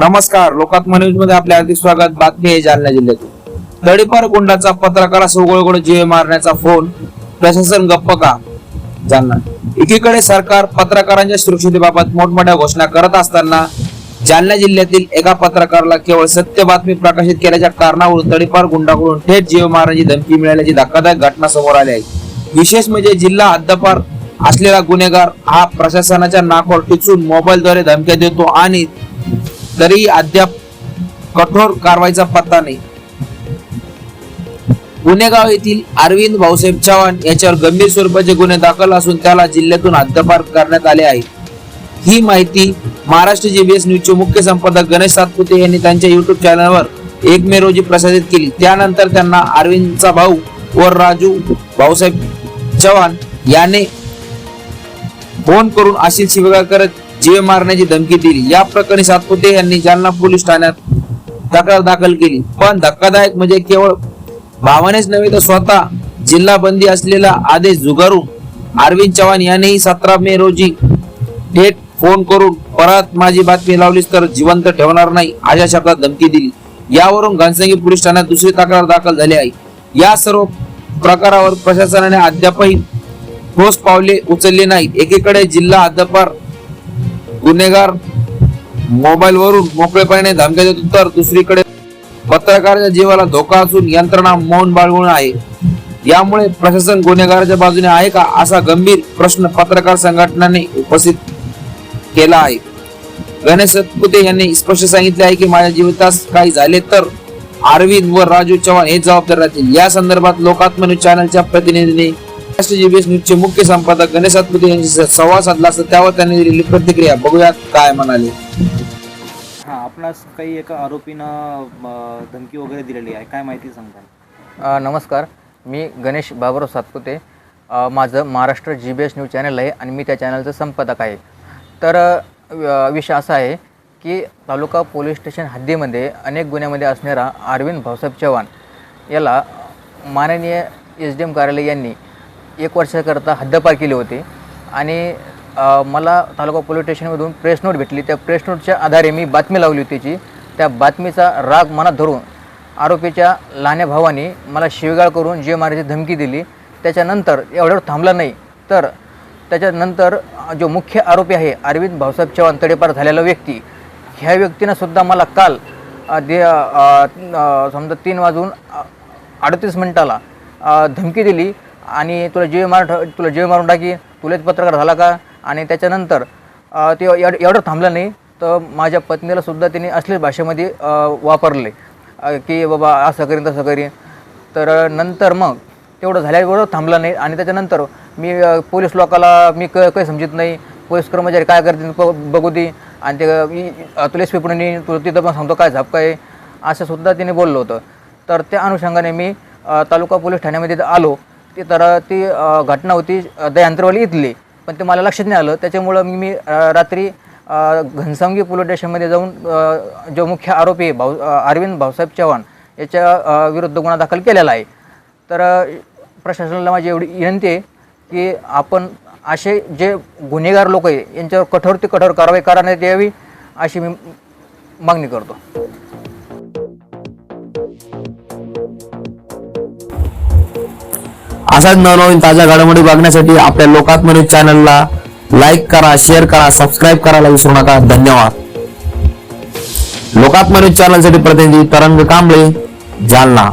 नमस्कार लोकात्मा न्यूजमध्ये आपले हार्दिक स्वागत. बातमी आहे जालना जिल्ह्यातून तडीपार गुंडाचा पत्रकार उघड जीवे मारण्याचा फोन. प्रशासन गप्प का? जालना. एकीकडे सरकार पत्रकारांच्या सुरक्षितेबाबत मोठमोठ्या घोषणा करत असताना जालना जिल्ह्यातील एका पत्रकाराला केवळ सत्य बातमी प्रकाशित केल्याच्या कारणावरून तडीपार गुंडाकडून थेट जीव मारण्याची धमकी मिळाल्याची धक्कादायक घटना समोर आली आहे. विशेष म्हणजे जिल्हा हद्दपार असलेला गुन्हेगार हा प्रशासनाच्या नाकावर टिचून मोबाईलद्वारे धमक्या देतो आणि तरी अद्याप कठोर कारवाईचा पत्ता नाही. गुन्हेगाव येथील अरविंद भाऊसाहेब चव्हाण याच्यावर गंभीर स्वरूपाचे गुन्हे दाखल असून त्याला जिल्ह्यातून हद्दपार करण्यात आले आहे. ही माहिती महाराष्ट्र जीबीएस न्यूजचे मुख्य संपादक गणेश सातपुते यांनी त्यांच्या युट्यूब चॅनलवर एक मे रोजी प्रसारित केली. त्यानंतर त्यांना अरविंदचा भाऊ व राजू भाऊसाहेब चव्हाण याने फोन करून अशी शिवगा करत जीवे मारण्याची धमकी दिली. या प्रकरणी सातपुते यांनी जालना पोलीस ठाण्यात तक्रार दाखल केली. पण धक्कादायक म्हणजे केवळ भावानेच नव्हे तर स्वतः जिल्हा बंदी असलेला आदेश झुगारून अरविंद चव्हाण यांनीही सतरा मे रोजी थेट फोन करून परत माझी बातमी लावलीस तर जिवंत ठेवणार नाही अशा शब्दात धमकी दिली. यावरून घनसंगी पोलीस ठाण्यात दुसरी तक्रार दाखल झाली आहे. या सर्व प्रकारावर प्रशासनाने अद्यापही ठोस पावले उचलली नाहीत. एकीकडे जिल्हा हद्दपार गुन्हेगार मोबाईलवरून मोकळेपणाने धमक्या देतो तर दुसरीकडे. पत्रकाराच्या जीवाला धोका असून यंत्रणा मौन बाळगून आहे. यामुळे प्रशासन गुन्हेगाराच्या बाजूने आहे का असा गंभीर प्रश्न पत्रकार संघटनाने उपस्थित केला आहे. गणेश सतपुते यांनी स्पष्ट सांगितले आहे की माझ्या जीवितास काही झाले तर अरविंद व राजू चव्हाण हे जबाबदार राहतील. या संदर्भात लोकात्मन्यू चॅनलच्या प्रतिनिधीने महाराष्ट्र जीबीएस न्यूजचे मुख्य संपादक गणेश सातपुते यांची संवाद साधला असता त्यावर त्यांनी दिलेली प्रतिक्रिया. बघूयात काय म्हणाले. हां आपणास काही एका आरोपीनं धमकी वगैरे दिलेली आहे. काय माहिती सांगताल? अ, नमस्कार. मी गणेश बाबुराव सातपुते. अ, माझं Maharashtra G B S news channel आहे आणि मी त्या चॅनलचं संपादक आहे. तर अ, व- विषय असा आहे की तालुका पोलीस स्टेशन हद्दीमध्ये अनेक गुन्ह्यामध्ये असणारा अरविंद भाऊसाहेब चव्हाण याला माननीय एस डी एम कार्यालय यांनी एक वर्षाकरता हद्दपार केली होती. आणि मला तालुका पोलीस स्टेशनमधून प्रेस नोट भेटली. त्या प्रेस नोटच्या आधारे मी बातमी लावली होती त्याची त्या बातमीचा राग मनात धरून आरोपीच्या लहान्या भावाने मला शिवगाळ करून जीव मारायची धमकी दिली. त्याच्यानंतर एवढ्यावर थांबला नाही. तर त्याच्यानंतर जो मुख्य आरोपी आहे अरविंद भाऊसाहेब चव्हाण तडेपार झालेला व्यक्ती ह्या व्यक्तीनं सुद्धा मला काल दे समजा तीन वाजून अडतीस मिनटाला धमकी दिली. आणि तुला जीव मार तुला जीव मारून टाकी. तुलाच पत्रकार झाला का? आणि त्याच्यानंतर ते एवढं थांबलं नाही तर माझ्या पत्नीला सुद्धा त्यांनी असलेच भाषेमध्ये वापरले. की बाबा असं करीन तसं करीन. तर नंतर मग तेवढं झाल्यावर थांबलं नाही. आणि त्याच्यानंतर मी पोलीस लोकाला मी क काही समजत नाही. पोलीस कर्मचारी काय करतील प बघू दे. आणि ते मी तुला एस पी पुणे तुला तिथं पण सांगतो काय झाप काय असं सुद्धा तिने बोललं होतं. तर त्या अनुषंगाने मी तालुका पोलीस ठाण्यामध्ये आलो. ती तर ती घटना होती अ, दयांत्रवाली इथली. पण ते मला लक्षात नाही आलं. त्याच्यामुळं मी मी रात्री घनसांगी घनसावंगी पोलीस स्टेशनमध्ये जाऊन जो मुख्य आरोपी आहे भाऊ अरविंद भाऊसाहेब चव्हाण याच्या विरुद्ध गुन्हा दाखल केलेला आहे. तर प्रशासनाला माझी एवढी विनंती आहे की आपण असे जे गुन्हेगार लोक आहे यांच्यावर कठोर ते कठोर कारवाई करण्यात यावी अशी मी मागणी करतो. असाच नवनवीन ताज्या घडामोडी बघण्यासाठी आपल्या लोकात्म न्यूज चॅनलला लाईक करा शेअर करा सबस्क्राईब करायला विसरू नका. धन्यवाद. लोकात्म न्यूज चॅनलसाठी प्रतिनिधी तरंग कांबळे जालना.